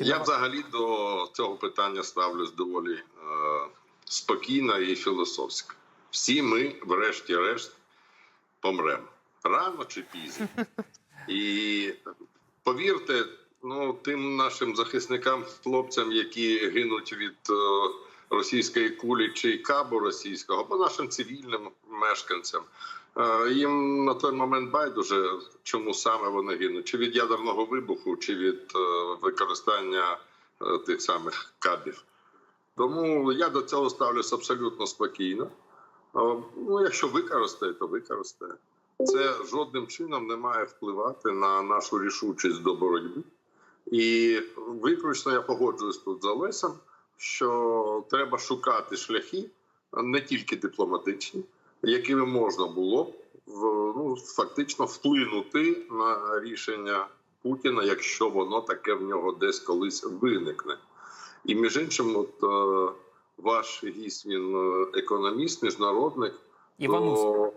Я взагалі до цього питання ставлюсь доволі е, спокійно і філософсько. Всі ми, врешті-решт, помремо рано чи пізно. І повірте, ну тим нашим захисникам, хлопцям, які гинуть від е, російської кулі чи кабу російського, або нашим цивільним мешканцям. Е, Їм на той момент байдуже, чому саме вони гинуть, чи від ядерного вибуху, чи від е, використання е, тих самих кабів. Тому я до цього ставлюсь абсолютно спокійно. Ну, якщо використає, то використає. Це жодним чином не має впливати на нашу рішучість до боротьби. І виключно я погоджуюсь тут з Олесем, що треба шукати шляхи, не тільки дипломатичні, якими можна було б в- ну, фактично вплинути на рішення Путіна, якщо воно таке в нього десь колись виникне. І між іншим, от е, ваш гість він е, економіст, міжнародник. То,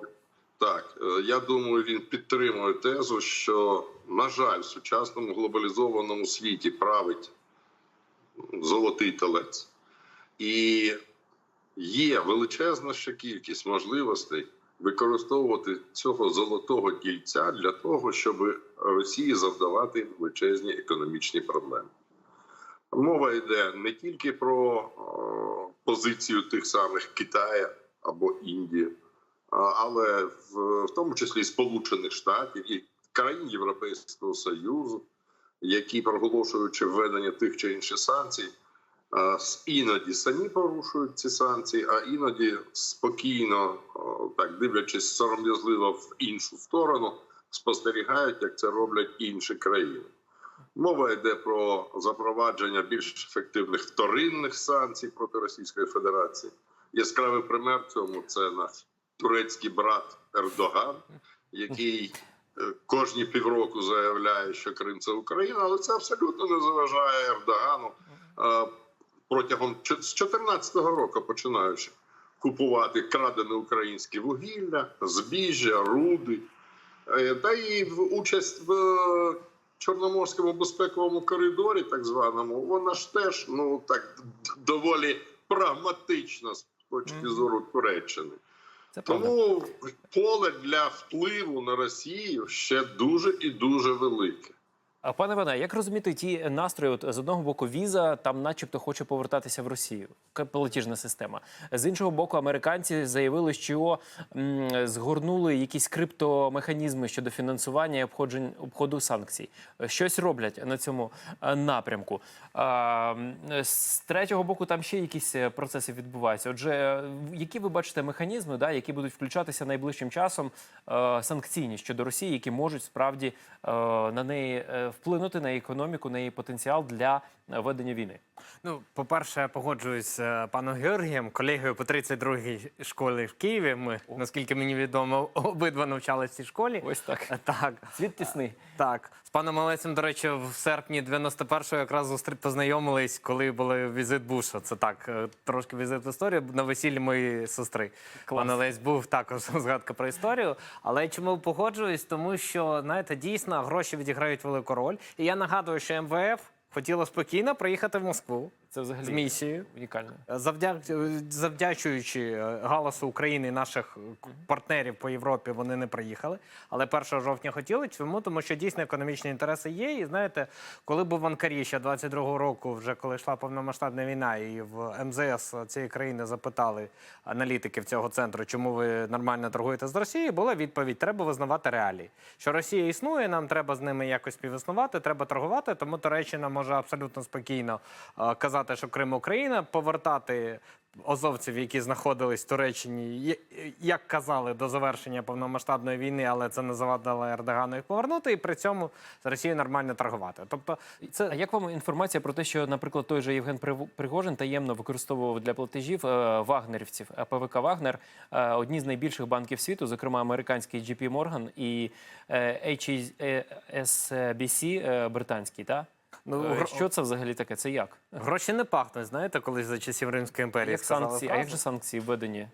так, е, я думаю, він підтримує тезу, що на жаль, в сучасному глобалізованому світі править золотий телець, і є величезна ще кількість можливостей використовувати цього золотого кільця для того, щоб Росії завдавати величезні економічні проблеми. Мова йде не тільки про е, позицію тих самих Китаю або Індії, але в, в тому числі Сполучених Штатів і країн Європейського Союзу, які проголошуючи введення тих чи інших санкцій, іноді самі порушують ці санкції, а іноді спокійно, так дивлячись сором'язливо в іншу сторону, спостерігають, як це роблять інші країни. Мова йде про запровадження більш ефективних вторинних санкцій проти Російської Федерації. Яскравий пример цьому це наш турецький брат Ердоган, який е, кожні півроку заявляє, що Крим це Україна, але це абсолютно не заважає Ердогану протягом з 2014 року, починаючи купувати крадене українське вугілля, збіжжя, руди, Е, та і в участь в Чорноморському безпековому коридорі, так званому, вона ж теж ну так доволі прагматична з точки зору Туреччини. Це правда. Тому поле для впливу на Росію ще дуже і дуже велике. Пане Іване, як розуміти ті настрої? От з одного боку, віза там, начебто, хоче повертатися в Росію. Платіжна система. З іншого боку, американці заявили, що м, згорнули якісь криптомеханізми щодо фінансування і обходжень обходу санкцій. Щось роблять на цьому е, напрямку. А, з третього боку, там ще якісь е, процеси відбуваються. Отже, е, які ви бачите механізми, да, які будуть включатися найближчим часом санкційні щодо Росії, які можуть справді на неї вплинути на економіку, на її потенціал для ведення війни. Ну, по-перше, я погоджуюсь з е, паном Георгієм, колегою по 32-й школі в Києві. Ми, наскільки мені відомо, обидва навчалися в цій школі. Ось так. Е, Так, Світ тісний. так. З паном Олесем, до речі, в серпні 91-го якраз познайомились, коли були візит Буша. Це так, е, трошки візит в історію на весіллі моєї сестри. Клас. Пан Олесь був також згадка про історію. Але чому погоджуюсь? Тому що, знаєте, дійсно гроші відіграють велику роль. І я нагадую, що МВФ хотіло спокійно приїхати в Москву Це взагалі з місією. унікально. Завдяк... Завдячуючи е, галасу України і наших е, партнерів по Європі, вони не приїхали. Але 1 жовтня хотіли. Чому? Тому що дійсно економічні інтереси є. І знаєте, коли був в Анкарі ще 22-го року, вже коли йшла повномасштабна війна, і в МЗС цієї країни запитали аналітиків цього центру, чому ви нормально торгуєте з Росією, була відповідь: треба визнавати реалії. Що Росія існує, нам треба з ними якось співіснувати, треба торгувати. Тому Туреччина може абсолютно спокійно е, казати, що Крим Україна, повертати азовців, які знаходились в Туреччині, як казали, до завершення повномасштабної війни, але це не завадило Ердогану їх повернути, і при цьому з Росією нормально торгувати. Тобто, Це а як вам інформація про те, що, наприклад, той же Євген Пригожин таємно використовував для платежів е, вагнерівців е, ПВК Вагнер, е, одні з найбільших банків світу, зокрема американський JP Morgan і е, HSBC е, британський, та Ну, Е, гро- що це взагалі таке? Це як? гроші не пахнуть, знаєте, колись за часів Римської імперії Як сказали санкції? А як же санкції введені?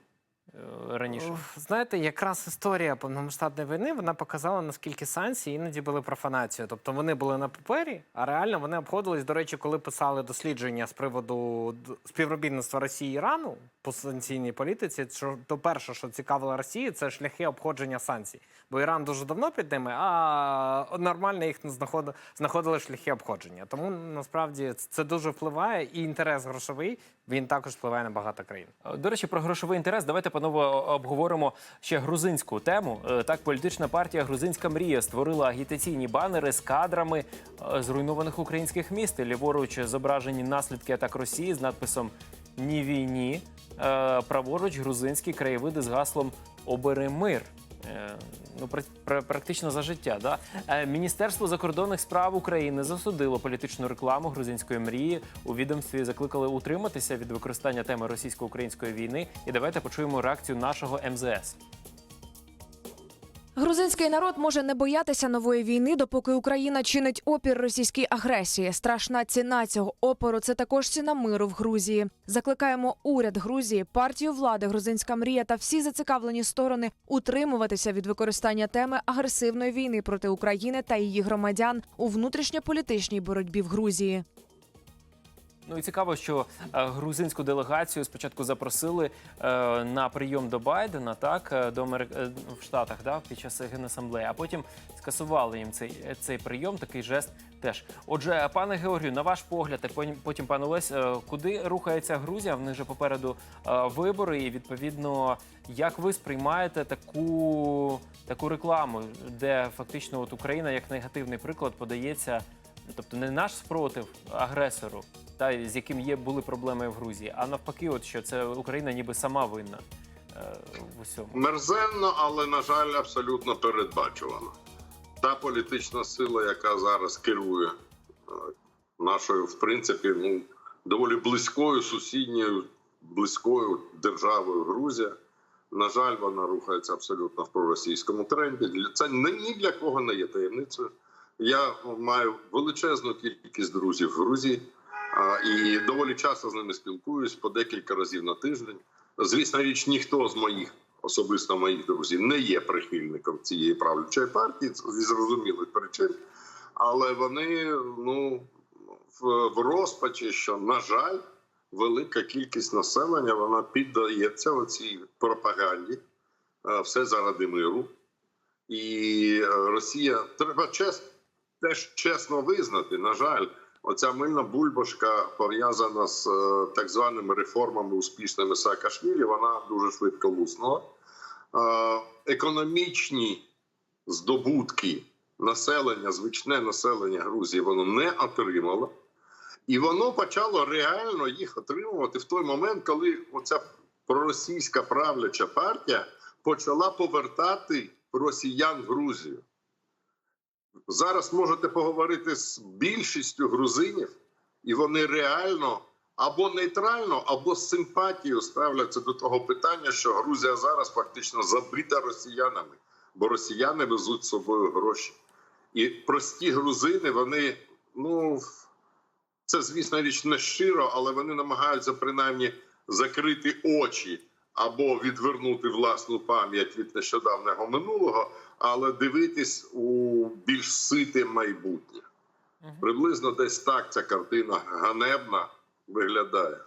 Е, раніше? Знаєте, якраз історія повномасштабної війни вона показала, наскільки санкції іноді були профанацією. Тобто вони були на папері, а реально вони обходились. До речі, коли писали дослідження з приводу співробітництва Росії і Ірану по санкційній політиці, що то перше, що цікавило Росії, це шляхи обходження санкцій. Бо Іран дуже давно під ними, а нормально їх не знаходили, знаходили шляхи обходження. Тому насправді це дуже впливає, і інтерес грошовий він також впливає на багато країн. Е, До речі, про грошовий інтерес. Давайте панове обговоримо ще грузинську тему. Е, Так, політична партія Грузинська мрія створила агітаційні банери з кадрами е, зруйнованих українських міст. Ліворуч зображені наслідки атак Росії з надписом Ні війні. Праворуч грузинські краєвиди з гаслом Обери мир. Е, Ну, пр- пр- практично за життя. Да? Е, Міністерство закордонних справ України засудило політичну рекламу грузинської мрії. У відомстві закликали утриматися від використання теми російсько-української війни. І давайте почуємо реакцію нашого МЗС. Грузинський народ може не боятися нової війни, допоки Україна чинить опір російській агресії. Страшна ціна цього опору це також ціна миру в Грузії. Закликаємо уряд Грузії, партію влади Грузинська мрія та всі зацікавлені сторони утримуватися від використання теми агресивної війни проти України та її громадян у внутрішньополітичній боротьбі в Грузії. Ну і цікаво, що е, грузинську делегацію спочатку запросили е, на прийом до Байдена, так е, до Америк... е, в Штатах, да, під час генасамблеї, а потім скасували їм цей, цей прийом, такий жест теж. Отже, пане Георгію, на ваш погляд, і потім- пане Олесь, куди рухається Грузія? В них же попереду вибори, і відповідно, як ви сприймаєте таку, таку рекламу, де фактично от Україна як негативний приклад подається. Тобто не наш спротив агресору, та з яким є були проблеми в Грузії, а навпаки, от що це Україна ніби сама винна е, в усьому. Мерзенно, але на жаль, абсолютно передбачувано. Та політична сила, яка зараз керує е, нашою, в принципі, ну доволі близькою сусідньою, близькою державою Грузія. На жаль, вона рухається абсолютно в проросійському тренді. Це ні для кого не є таємницею. Я маю величезну кількість друзів в Грузії і доволі часто з ними спілкуюсь по декілька разів на тиждень. Звісно, річ, ніхто з моїх, особисто моїх друзів, не є прихильником цієї правлячої партії зі зрозумілих причин, але вони ну в, розпачі, що на жаль, велика кількість населення вона піддається оцій пропаганді. Е, Все заради миру. І е, Росія треба чес, теж чесно визнати, на жаль, оця мильна бульбашка пов'язана з е, так званими реформами успішними Саакашвілі, вона дуже швидко луснула. Е, економічні здобутки населення, звичне населення Грузії, воно не отримало. І воно почало реально їх отримувати в той момент, коли оця проросійська правляча партія почала повертати росіян в Грузію. Зараз можете поговорити з більшістю грузинів, і вони реально або нейтрально, або з симпатією ставляться до того питання, що Грузія зараз фактично забита росіянами, бо росіяни везуть з собою гроші. І прості грузини, вони, ну, це, звісно, річ не щиро, але вони намагаються принаймні закрити очі або відвернути власну пам'ять від нещодавнього минулого, але дивитись у більш сите майбутнє. Приблизно десь так ця картина ганебна виглядає.